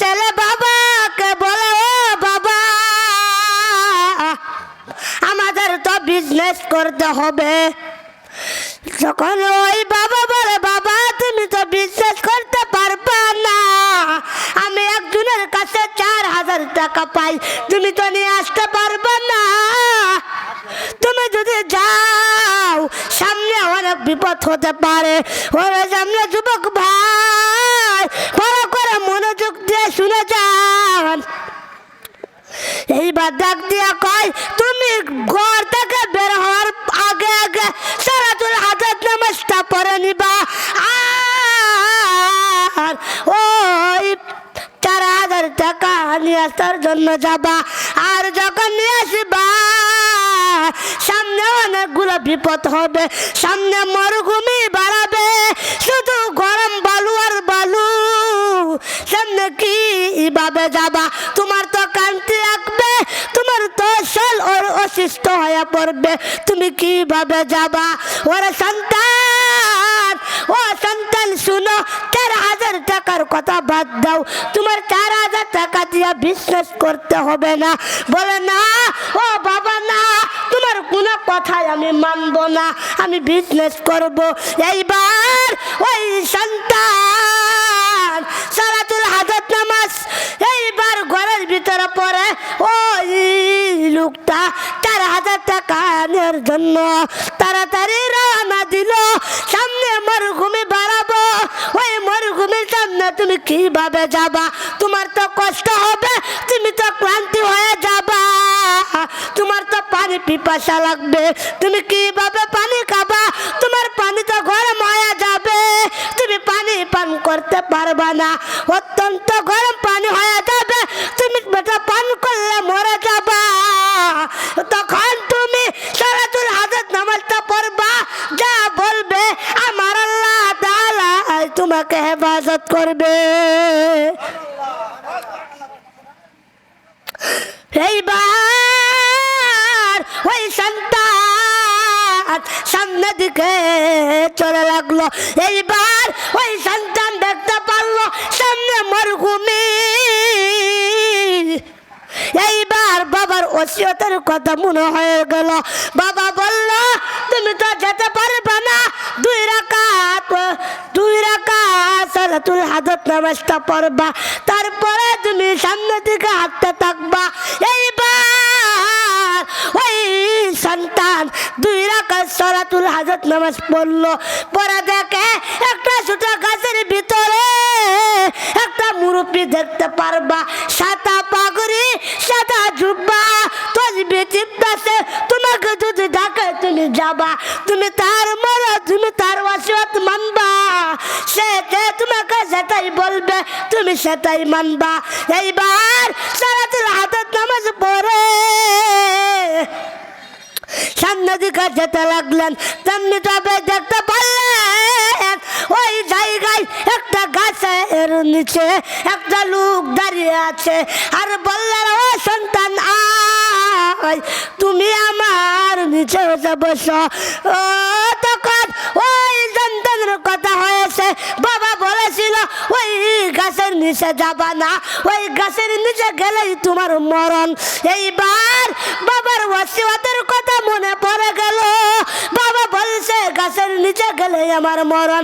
ছেলে বাবাকে বলে, ও বাবা, আমাদের তো বিজনেস করতে হবে। যখন ওই বাবা বলে, বাবা, তুমি তো করতে পারবা না। আমি একজনের কাছে চার হাজার টাকা পাই, তুমি তো নিয়ে আসতে পারবা না। তুমি যদি যাও, সামনে অনেক বিপদ হতে পারে। ওরে সামনে যুবক ভাই বড় করে মনোযোগ দিয়ে শুনে যান এইবার ডাক দিয়া কয়, তুমি ঘর থেকে বের হওয়ার আগে আগে সারাতুল হাজার নামাজটা পরে নিবা। আর ওই চার হাজার টাকা নিয়ে আসার জন্য যাবা। আর যখন নিয়ে আসবা, সামনে অনেকগুলো বিপদ হবে, সামনে মরুভূমি বাড়াবে, শুধু গরম বালু আর বালু, সামনে কি ভাবে যাবা? তোমার ওর অসুস্থ হয়ে পড়বে, তুমি কীভাবে যাবা? ওরে সন্তান, ও সন্তান শুনো, চার হাজার টাকার কথা বাদ দাও। তোমার চার হাজার টাকা দিয়ে বিশ্বাস করতে হবে না। বলে না, ও বাবা না, তোমার কোনো কথাই আমি মানবো না। আমি বিজনেস করব। এইবার ওই সন্তান আনার জন্য তাড়াতাড়ি রওনা দিল। সামনে মরুভূমি বাড়াবো। ওই মরুভূমির সামনে তুমি কীভাবে যাবা? তোমার তো কষ্ট হবে, তুমি তো ক্লান্তি হয়ে যাবা। তোমার তো পানি পিপাসা লাগবে, তুমি কীভাবে পানি খাবা? তোমার পানি তো গরম হয়ে যাবে, তুমি পানি পান করতে পারবা না। অত্যন্ত গরম পানি হয়ে যাবে তুমি বেটা পান করলে মরে যাবা তখন তুমি সারাতুল হাজার নামাজটা পড়বা যা বলবে আমার আল্লাহ তাআলা তোমাকে হেফাজত করবে। এইবার ওই সন্তান সামনের দিকে চলে লাগল। এইবার ওই সন্তান দেখতে পারল, সামনে মরুভূমি। এইবার বাবার ওসিয়তের কথা মনে হয়ে গেল। বাবা বলল, তুমি তো যেতে পারবে না, দুই রাকাত সালাতুল হাজত নামাজটা পড়বা, তারপরে তুমি সামনের দিকে হাঁটতে থাকবা। এইবার ওই সন্তান দুই হাজত নামাজ পড়ল। পরে দেখে একটা গাছের ভিতরে একটা মুরব্বী দেখতে পারবা। সাদা পাগড়ি, সাদা জুব্বা, তসবি চিপতাছে। তোমাকে যদি ডাকে তুমি যাবা। তুমি তার মর তুমি তার মানবা। সেটাই বলবে, তুমি সেটাই মানবা। এইবার সারাতুল হাতত নামাজ পড়ে। সামনে দিকে যেতে লাগলেন তেমনি তবে দেখতে পারলেন, ওই জায়গায় একটা গাছের নিচে একটা লোক দাঁড়িয়ে আছে। আর বললেন, ও সন্তান, আয়, তুমি আমার নিচে বসো। ও তখন ওই সন্তানের কথা হয়েছে ওই গাছের নিচে যাবা না, ওই গাছের নিচে গেলেই তোমার মরণ। এইবার বাবার ওয়াসিওয়াতের কথা মনে পড়ে গেল। বাবা বলছে, গাছের নিচে গেলে আমার মরণ।